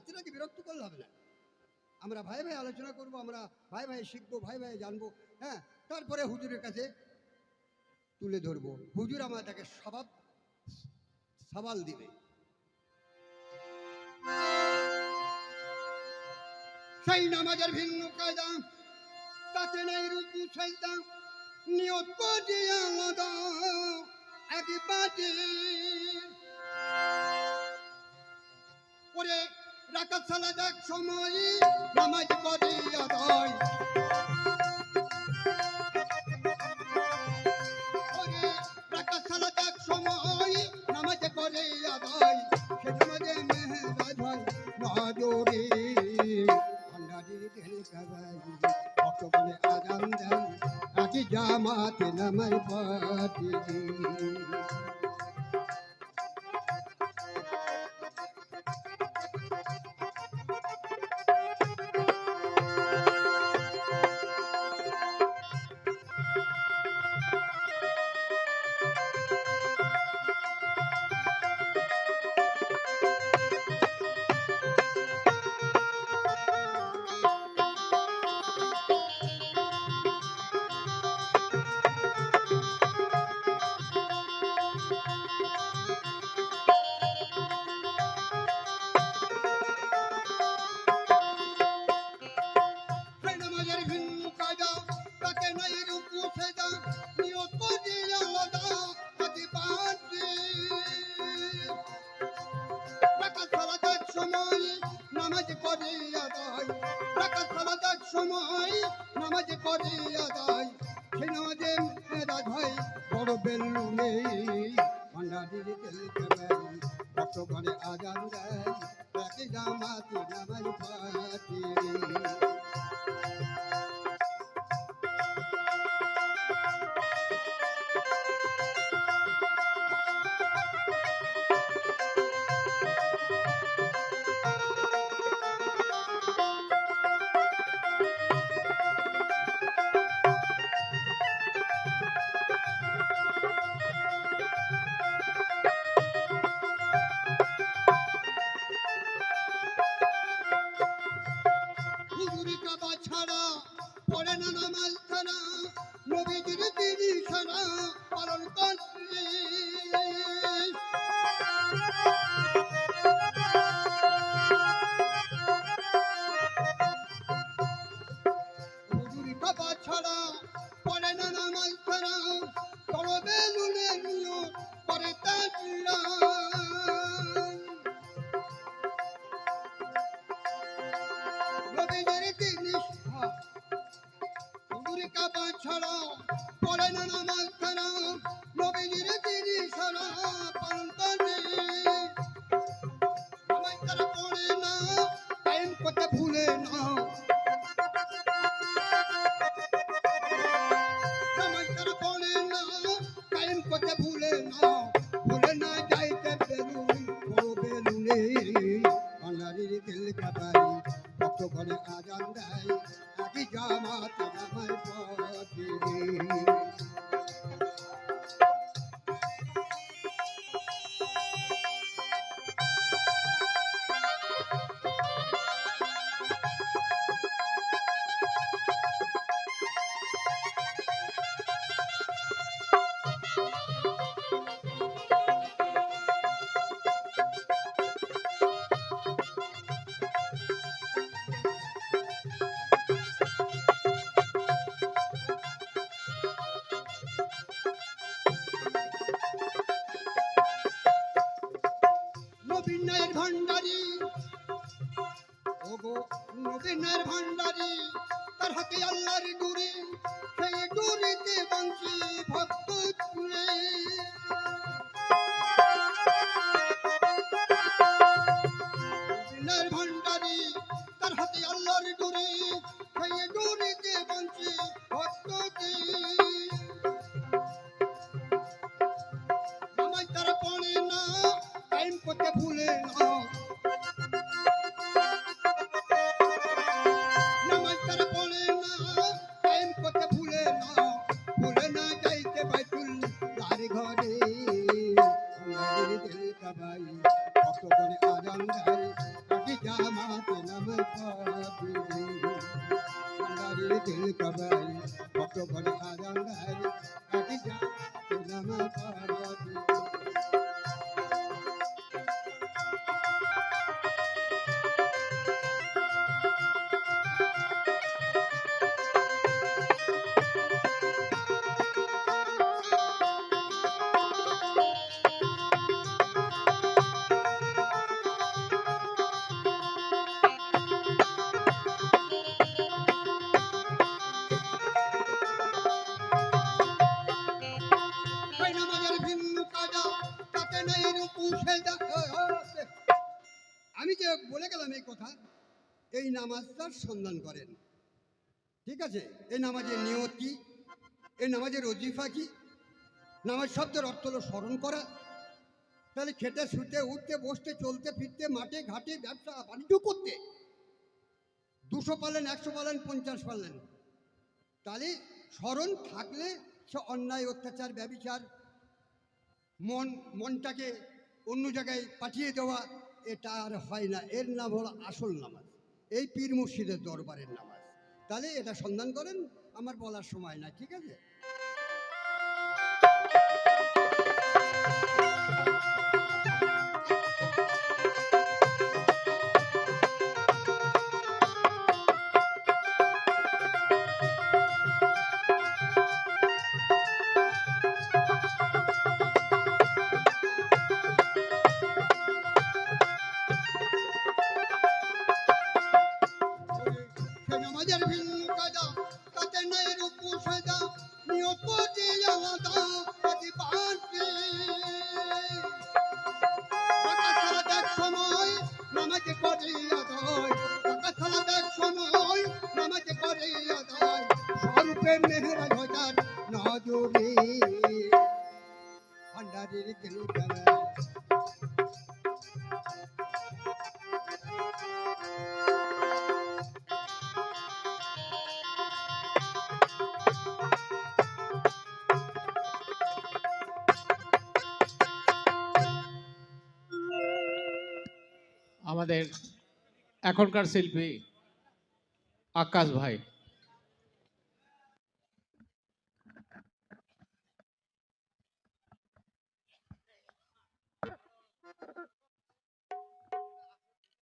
নাতিরাকে বিরক্ত করলে হবে না। আমরা ভাই ভাই আলোচনা করব, আমরা ভাই ভাই শিখব, ভাই ভাই জানব হ্যাঁ? তারপরে হুজুরের কাছে তুলে ধরবো। হুজুর আমাদেরকে স্বভাব সবাল দিবে। সেই নামাজের ভিন্ন কায়দা, তাতে নেই রুকু সাইদা নিয়ত করে আলাদা একবারে ওরে রাকাত সালাদ এক সময়, নামাজ করে আদায় ওরে রাকাত সালাদ সময়, নামাজ করে আদায় সে দেন আকি জামাতে নামাই পাটি করে আদায় রাকাত সালাত এক সময় নামাজ করে আদায় সে নামাজে মেরাজ হয় বড় বেল্লু নেই ভান্ডারির তেল কেবেন কত করে আজান দেয় তাকে জামাতে নামাজ পাটি ছাড়া পড়ে না নামাজ ছাড়া। নবীজির দিদি ছাড়া Pas de fuck নবীনের ভান্ডারি ওগো নবীনের ভণ্ডারী তার হাতে আল্লাহর ডুরি সেই ডুরিতে বাংশি ভক্ত কবাই ভক্ত ঘরে আরাঙ্গাই কাটি জামাতে নমস্কার ওই বলে এই কথা, এই নামাজটার সন্ধান করেন। ঠিক আছে? এই নামাজের নিয়ত কি? এই নামাজের অজিফা কি? নামাজ শব্দের অর্থ হলো স্মরণ করা। তাহলে খেতে, শুতে, উঠতে, বসতে, চলতে, ফিরতে, মাঠে, ঘাটে, ব্যবসা, বাণিজ্য করতে। দুশো পালেন, একশো পালেন, পঞ্চাশ পালেন। তাহলে স্মরণ থাকলে সে অন্যায়, অত্যাচার, ব্যবিচার, মন, মনটাকে অন্য জায়গায় পাঠিয়ে দেওয়া এটা আর হয় না। এর নাম হলো আসল নামাজ। এই পীর মুর্শিদের দরবারের নামাজ। তাহলে এটা সন্ধান করেন, আমার বলার সময় না ঠিক আছে? بذر فين کاجا تته نئ رکو سجا نيوپ چي اوندا ادي پان تي আমাদের এখনকার শিল্পী আকাশ ভাই।